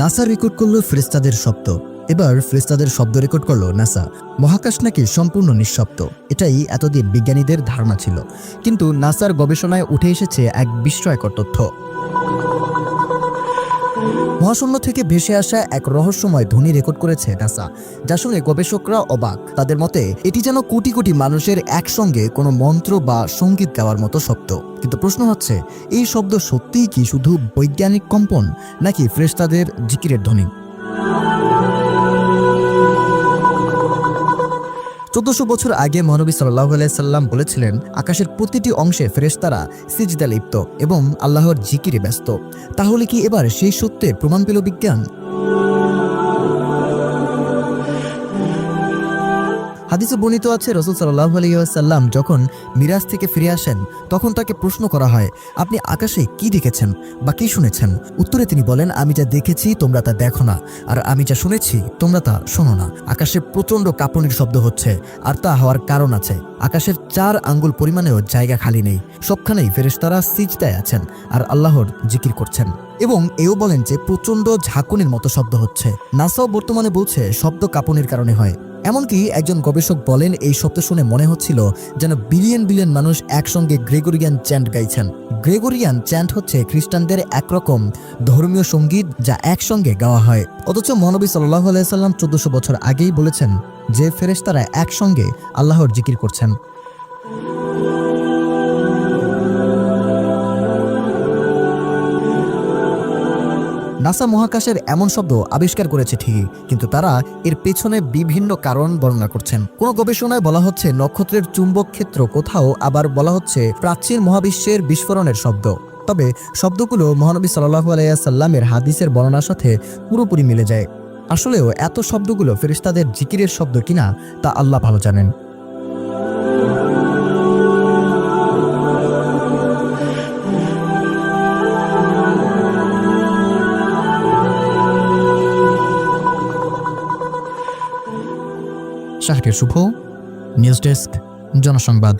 NASA record করল ফ্রেস্তাদের শব্দ। এবার ফ্রেস্তাদের শব্দ রেকর্ড করল নাসা। মহাকাশ নাকি সম্পূর্ণ নিঃশব্দ। এটাই এতদিন বিজ্ঞানীদের ধারণা ছিল। কিন্তু নাসার গবেষণায় উঠে এসেছে এক বিস্ময়কর তথ্য। মহাশূন্য থেকে ভেসে আসা এক রহস্যময় ধ্বনি রেকর্ড করেছে নাসা, যার শুনে গবেষকরা অবাক। তাদের মতে, এটি যেন কোটি কোটি মানুষের একসঙ্গে কোনো মন্ত্র বা সংগীত গাওয়ার মতো শব্দ। কিন্তু প্রশ্ন হচ্ছে, এই শব্দ সত্যিই কি শুধু বৈজ্ঞানিক কম্পন, নাকি ফ্রেস্তাদের জিকিরের ধ্বনি? চোদ্দশো বছর আগে মহানবী সাল্লাহ সাল্লাম বলেছিলেন, আকাশের প্রতিটি অংশে ফেরেস্তারা সিজদা লিপ্ত এবং আল্লাহর জিকিরে ব্যস্ত। তাহলে কি এবার সেই সত্যের প্রমাণ পেল বিজ্ঞান? হাদিসে বর্ণিত আছে, রসুল সাল্লাহ আলিয়াল্লাম যখন মিরাজ থেকে ফিরে আসেন, তখন তাকে প্রশ্ন করা হয়, আপনি আকাশে কি দেখেছেন বা কি শুনেছেন? উত্তরে তিনি বলেন, আমি যা দেখেছি, তোমরা তা দেখো না। আর আমি যা শুনেছি, তোমরা তা শোনো না। আকাশে প্রচণ্ড কাঁপনির শব্দ হচ্ছে, আর তা হওয়ার কারণ আছে। আকাশের চার আঙ্গুল পরিমাণেও জায়গা খালি নেই। সবখানেই ফেরেশতারা সিজদায় আছেন, আর আল্লাহর জিকির করছেন। এবং এও বলেন যে, প্রচণ্ড ঝাঁকুনির মতো শব্দ হচ্ছে। নাসাও বর্তমানে বলছে, শব্দ কাঁপনির কারণে হয়। এমনকি একজন গবেষক বলেন এই শব্দ শুনে মনে হচ্ছিল যেন বিলিয়ন বিলিয়ন মানুষ একসঙ্গে গ্রেগরিয়ান চ্যান্ট গাইছেন। গ্রেগরিয়ান চ্যান্ট হচ্ছে খ্রিস্টানদের একরকম ধর্মীয় সংগীত যা একসঙ্গে গাওয়া হয়। অথচ মহানবী সাল্লাহ আলাইসাল্লাম চোদ্দশো বছর আগেই বলেছেন যে ফেরেস্তারা একসঙ্গে আল্লাহর জিকির করছেন। নাসা মহাকাশের এমন শব্দ আবিষ্কার করেছে ঠিকই, কিন্তু তারা এর পেছনে বিভিন্ন কারণ বর্ণনা করছেন। কোন গবেষণায় বলা হচ্ছে নক্ষত্রের চুম্বক ক্ষেত্র কোথাও, আবার বলা হচ্ছে প্রাচীন মহাবিশ্বের বিস্ফোরণের শব্দ। তবে শব্দগুলো মহানবী সাল্লাহু আলাইসাল্লামের হাদিসের বর্ণনার সাথে পুরোপুরি মিলে যায়। আসলেও এত শব্দগুলো ফেরিস্তাদের জিকিরের শব্দ কিনা, তা আল্লাহ ভালো জানেন। Shahriar Shuvo news desk Janasangbad.